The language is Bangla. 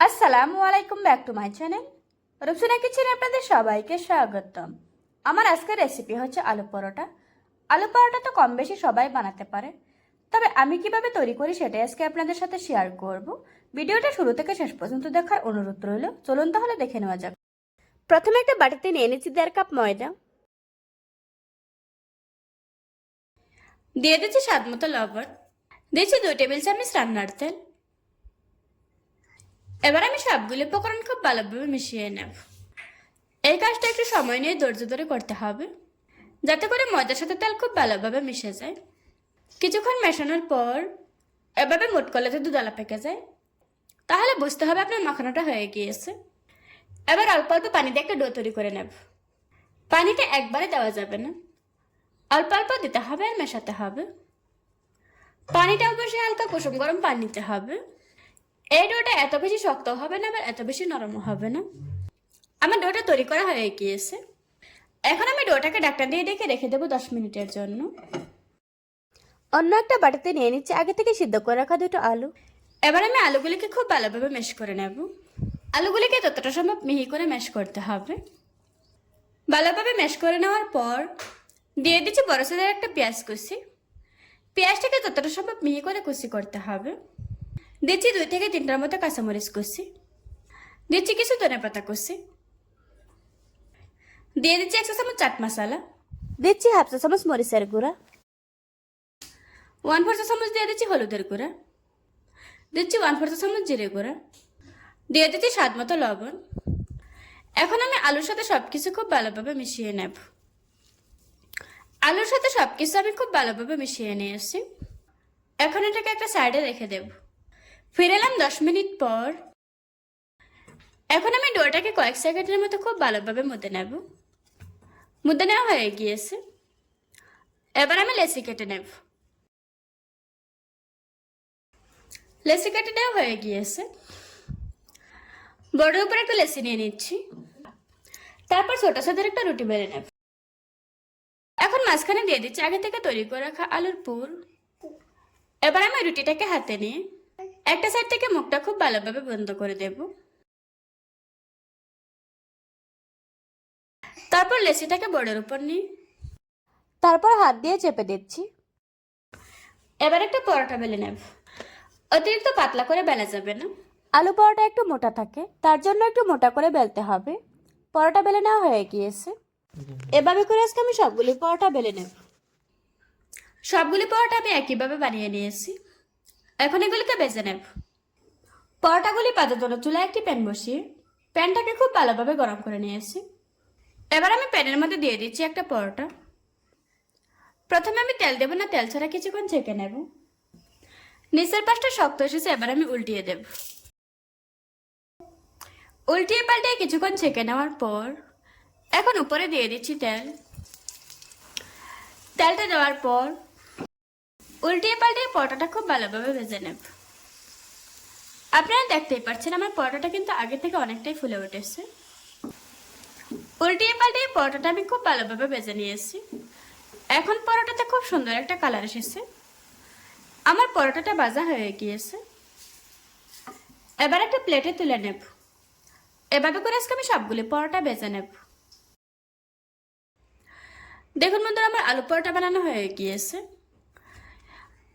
আসসালামু আলাইকুম, back to my channel. Rupsina কিচেনে আপনাদের সবাইকে স্বাগতম। আমার আজকের রেসিপি হচ্ছে আলু পরোটা। আলু পরোটা তো কম বেশি সবাই বানাতে পারে। তবে আমি কীভাবে তৈরি করি সেটাই আজকে আপনাদের সাথে শেয়ার করব। ভিডিওটা শুরু থেকে শেষ পর্যন্ত দেখার অনুরোধ রইল। চলুন তাহলে দেখে নেওয়া যাক। প্রথমে একটা বাটিতে নিয়ে নিচ্ছি দেড় কাপ ময়দা। দিয়ে দিচ্ছি স্বাদ মতো লবণ। দিয়েছি দুই টেবিল চামচ রান্নার তেল। এবার আমি সবগুলো উপকরণ খুব ভালোভাবে মিশিয়ে নেব। এই কাজটা একটু সময় নিয়ে ধৈর্য ধরে করতে হবে, যাতে করে ময়দার সাথে তেল খুব ভালোভাবে মিশে যায়। কিছুক্ষণ মেশানোর পর এভাবে মোট করলে যদি পেকে যায়। তাহলে বুঝতে হবে আপনার মাখানোটা হয়ে গিয়েছে। এবার অল্প অল্প পানি দিয়ে একটা ডো তৈরি করে নেব। পানিটা একবারে দেওয়া যাবে না। অল্প অল্প দিতে হবে আর মেশাতে হবে। পানিটা অবশ্যই হালকা কুসুম গরম পানি নিতে হবে। এই ডোটা এত বেশি শক্ত হবে না আবার এত বেশি নরম হবে না। আমার ডোটা তৈরি করা হয়ে গিয়েছে। এখন আমি ডোটাকে ডাক্তার দিয়ে ডেকে রেখে দেবো দশ মিনিটের জন্য। অন্য একটা বাটিতে নিয়ে নিচ্ছি আগে থেকে সিদ্ধ করে রাখা দুটো আলু। এবার আমি আলুগুলিকে খুব ভালোভাবে মেশ করে নেব। আলুগুলিকে যতটা সম্ভব মিহি করে ম্যাশ করতে হবে। ভালোভাবে ম্যাশ করে নেওয়ার পর দিয়ে দিচ্ছি বড় সাইজের একটা পেঁয়াজ কুচি। পেঁয়াজটাকে যতটা সম্ভব মিহি করে কুচি করতে হবে। দিচ্ছি দুই থেকে তিনটার মতো কাঁচামরিচ কুচি দিচ্ছি কিছু ধনে পাতা কুচি দিয়ে দিচ্ছি একশো চামচ চাট মশলা দিচ্ছি হাফ চা চামচ মরিচের গুঁড়া ওয়ান ফোর চা চামচ দিয়ে দিচ্ছি হলুদের গুঁড়া দিচ্ছি ওয়ান ফোর চা চামচ জিরে গুঁড়া দিয়ে দিচ্ছি স্বাদ মতো লবণ এখন আমি আলুর সাথে সব কিছু খুব ভালোভাবে মিশিয়ে নেব আলুর সাথে সব কিছু আমি খুব ভালোভাবে মিশিয়ে নিয়ে এসেছি এখন এটাকে একটা সাইডে রেখে দেব ফিরে এলাম দশ মিনিট পর। এখন আমি ডোটাকে কয়েক সেকেন্ডের মতো খুব ভালোভাবে মুদে নেব। মুদে নেওয়া হয়ে গিয়েছে। এবার আমি লেসি কেটে নেব। লেসি কেটে নেওয়া হয়ে গিয়েছে। বড় উপরে একটু লেসি নিয়ে নিচ্ছি। তারপর ছোট ছোট একটা রুটি বেড়ে নেব। এখন মাঝখানে দিয়ে দিচ্ছি আগে থেকে তৈরি করে রাখা আলুর পুর। এবার আমি রুটিটাকে হাতে নিয়ে একটা সাইড থেকে মুখটা খুব ভালোভাবে বন্ধ করে দেব। তারপর লেসিটাকে বোর্ডের উপর নিই। তারপর হাত দিয়ে চেপে দিচ্ছি। এবার একটা পরোটা বেলে নেব। অতিরিক্ত পাতলা করে বেলা যাবে না। আলু পরোটা একটু মোটা থাকে তার জন্য একটু মোটা করে বেলতে হবে। পরোটা বেলে নেওয়া হয়ে গিয়েছে। এভাবে করে আজকে আমি সবগুলি পরোটা বেলে নেব। সবগুলি পরোটা আমি একইভাবে বানিয়ে নিয়েছি। এখন এগুলিকে বেজে নেব। পরোটাগুলি পাতার জন্য চুলায় একটি প্যান বসিয়ে, প্যানটাকে খুব ভালোভাবে গরম করে নিয়েছি। এবার আমি প্যানের মধ্যে দিয়ে দিচ্ছি একটা পরোটা। প্রথমে আমি তেল দেবো না, তেল ছাড়া কিছুক্ষণ ছেঁকে নেব। নিচের পাশটা শক্ত এসেছে, এবার আমি উল্টিয়ে দেব। উল্টিয়ে পাল্টিয়ে কিছুক্ষণ ছেঁকে নেওয়ার পর, এখন উপরে দিয়ে দিচ্ছি তেল। তেলটা দেওয়ার পর উল্টিয়ে পাল্টিয়ে পরোটাটা খুব ভালোভাবে ভেজে নেব। আপনারা দেখতেই পাচ্ছেন আমার পরোটাটা কিন্তু আগে থেকে অনেকটাই ফুলে উঠেছে। উল্টিয়ে পাল্টিয়ে পরোটাটা আমি খুব ভালোভাবে ভেজে নিয়েছি। এখন পরোটাতে খুব সুন্দর একটা কালার এসেছে। আমার পরোটাটা ভাজা হয়ে গিয়েছে। এবার একটা প্লেটে তুলে নেব। এভাবে করে আজকে আমি সবগুলি পরোটা বেজে নেব। দেখুন বন্ধুরা, আমার আলু পরোটা বানানো হয়ে গিয়েছে।